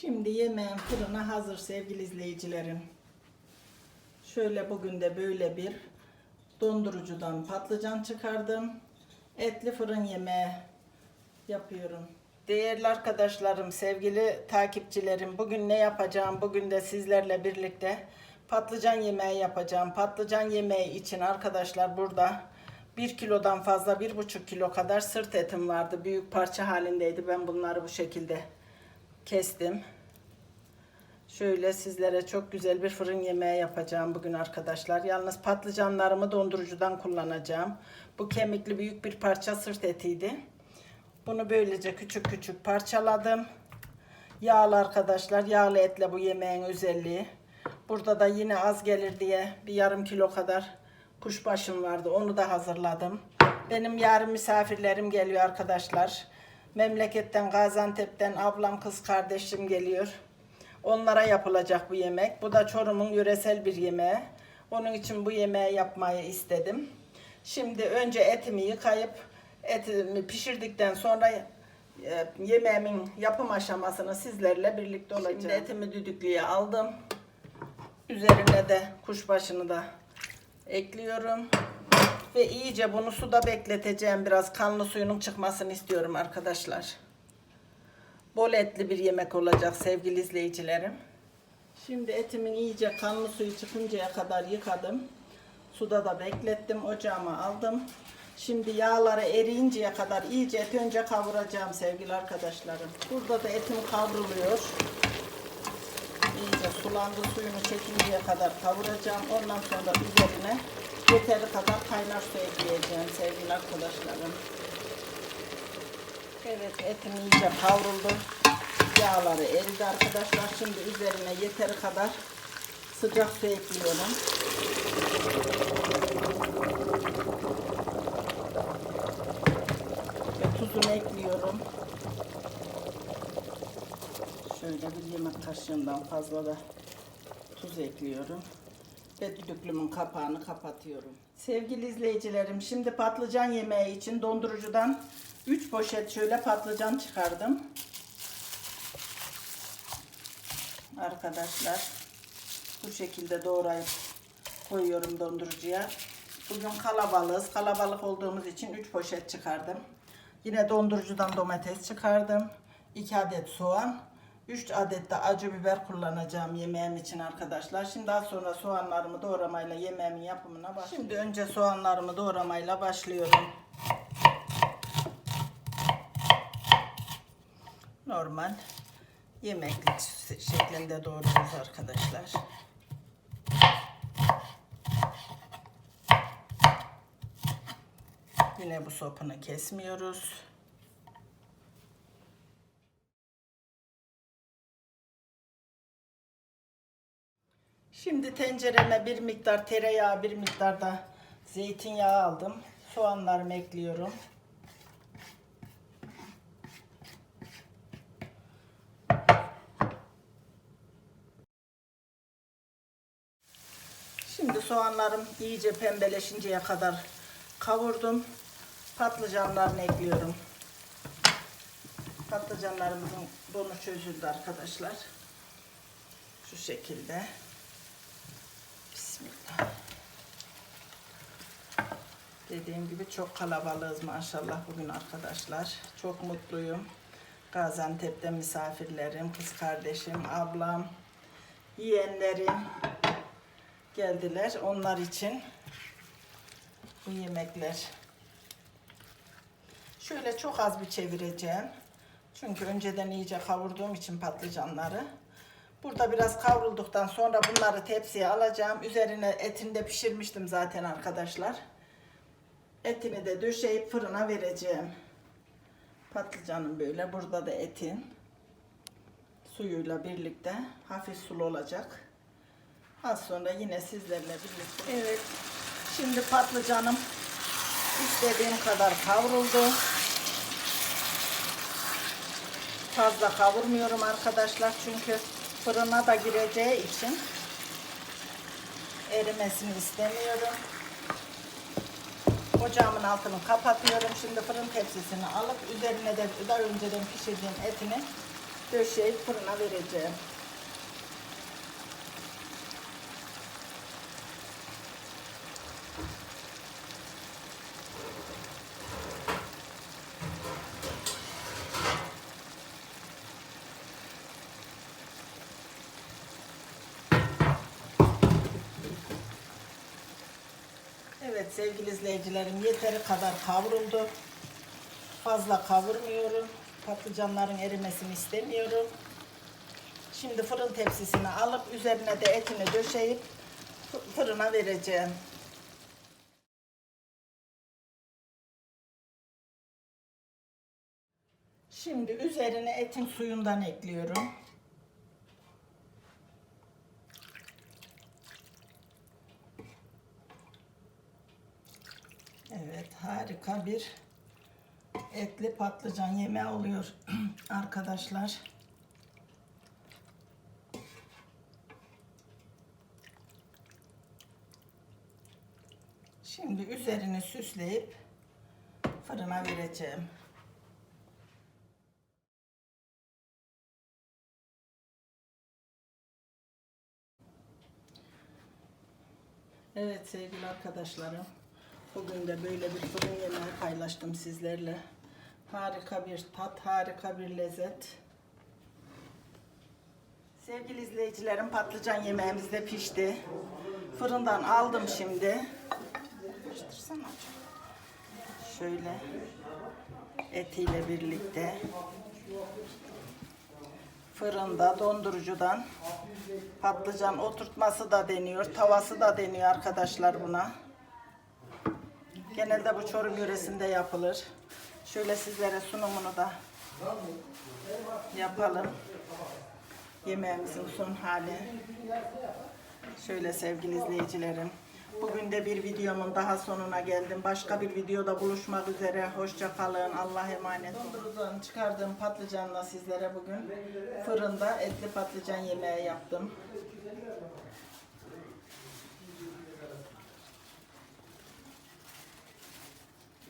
Şimdi yemeğin fırına hazır sevgili izleyicilerim. Şöyle bugün de böyle bir dondurucudan patlıcan çıkardım. Etli fırın yemeği yapıyorum. Değerli arkadaşlarım, sevgili takipçilerim, bugün ne yapacağım? Bugün de sizlerle birlikte patlıcan yemeği yapacağım. Patlıcan yemeği için arkadaşlar burada 1 kilodan fazla 1,5 kilo kadar sırt etim vardı. Büyük parça halindeydi. Ben bunları bu şekilde kestim. Şöyle sizlere çok güzel bir fırın yemeği yapacağım bugün arkadaşlar. Yalnız patlıcanlarımı dondurucudan kullanacağım. Bu kemikli büyük bir parça sırt etiydi. Bunu böylece küçük küçük parçaladım. Yağlı arkadaşlar. Yağlı etle bu yemeğin özelliği. Burada da yine az gelir diye bir yarım kilo kadar kuşbaşım vardı. Onu da hazırladım. Benim yarın misafirlerim geliyor arkadaşlar. Memleketten Gaziantep'ten ablam kız kardeşim geliyor. Onlara yapılacak bu yemek. Bu da Çorum'un yöresel bir yemeği. Onun için bu yemeği yapmayı istedim. Şimdi önce etimi yıkayıp etimi pişirdikten sonra e, yemeğimin yapım aşamasını sizlerle birlikte olacağım. Şimdi etimi düdüklüye aldım. Üzerine de kuşbaşını da ekliyorum. Ve iyice bunu suda bekleteceğim. Biraz kanlı suyunun çıkmasını istiyorum arkadaşlar. Bol etli bir yemek olacak sevgili izleyicilerim. Şimdi etimin iyice kanlı suyu çıkıncaya kadar yıkadım. Suda da beklettim. Ocağıma aldım. Şimdi yağları eriyinceye kadar iyice et önce kavuracağım sevgili arkadaşlarım. Burada da etim kavruluyor. İyice sulandı suyunu çekinceye kadar kavuracağım. Ondan sonra üzerine yeteri kadar kaynar su ekleyeceğim sevgili arkadaşlarım. Evet etim iyice kavruldu. Yağları eridi arkadaşlar. Şimdi üzerine yeteri kadar sıcak su ekliyorum. Ve tuzunu ekliyorum. Şöyle bir yemek kaşığından fazla da tuz ekliyorum. Ve düdüklümün kapağını kapatıyorum. Sevgili izleyicilerim şimdi patlıcan yemeği için dondurucudan 3 poşet şöyle patlıcan çıkardım. Arkadaşlar bu şekilde doğrayıp koyuyorum dondurucuya. Bugün kalabalığız. Kalabalık olduğumuz için 3 poşet çıkardım. Yine dondurucudan domates çıkardım. 2 adet soğan. 3 adet de acı biber kullanacağım yemeğim için arkadaşlar. Şimdi daha sonra soğanlarımı doğramayla yemeğimin yapımına başlıyorum. Şimdi önce soğanlarımı doğramayla başlıyorum. Normal yemeklik şeklinde doğruyoruz arkadaşlar. Yine bu sopunu kesmiyoruz. Şimdi tencereme bir miktar tereyağı, bir miktar da zeytinyağı aldım. Soğanlarımı ekliyorum. Şimdi soğanlarım iyice pembeleşinceye kadar kavurdum. Patlıcanlarını ekliyorum. Patlıcanlarımızın donu çözüldü arkadaşlar. Şu şekilde. Dediğim gibi çok kalabalığız maşallah bugün arkadaşlar. Çok mutluyum. Gaziantep'te misafirlerim, kız kardeşim, ablam, yeğenlerim geldiler. Onlar için bu yemekler. Şöyle çok az bir çevireceğim. Çünkü önceden iyice kavurduğum için patlıcanları. Burada biraz kavrulduktan sonra bunları tepsiye alacağım. Üzerine etini de pişirmiştim zaten arkadaşlar. Etini de döşeyip fırına vereceğim. Patlıcanın böyle. Burada da etin suyuyla birlikte hafif sulu olacak. Az sonra yine sizlerle birlikte. Evet. Şimdi patlıcanım istediğim kadar kavruldu. Fazla kavurmuyorum arkadaşlar çünkü fırına da gireceği için erimesini istemiyorum. Ocağımın altını kapatıyorum. Şimdi fırın tepsisini alıp üzerine de daha önceden pişirdiğim etini döşeyip fırına vereceğim. Evet sevgili izleyicilerim yeteri kadar kavruldu. Fazla kavurmuyorum. Patlıcanların erimesini istemiyorum. Şimdi fırın tepsisine alıp üzerine de etini döşeyip fı- fırına vereceğim. Şimdi üzerine etin suyundan ekliyorum. Evet harika bir etli patlıcan yemeği oluyor arkadaşlar. Şimdi üzerini süsleyip fırına vereceğim. Evet sevgili arkadaşlarım. Bugün de böyle bir fırın yemeği paylaştım sizlerle. Harika bir tat, harika bir lezzet. Sevgili izleyicilerim patlıcan yemeğimiz de pişti. Fırından aldım şimdi. Şöyle etiyle birlikte fırında dondurucudan patlıcan oturtması da deniyor, tavası da deniyor arkadaşlar buna. Genelde bu Çorum yöresinde yapılır. Şöyle sizlere sunumunu da yapalım. Yemeğimizin son hali. Şöyle sevgili izleyicilerim. Bugün de bir videomun daha sonuna geldim. Başka bir videoda buluşmak üzere. Hoşça kalın. Allah'a emanet olun. Dondurucudan çıkardığım patlıcanla sizlere bugün fırında etli patlıcan yemeği yaptım.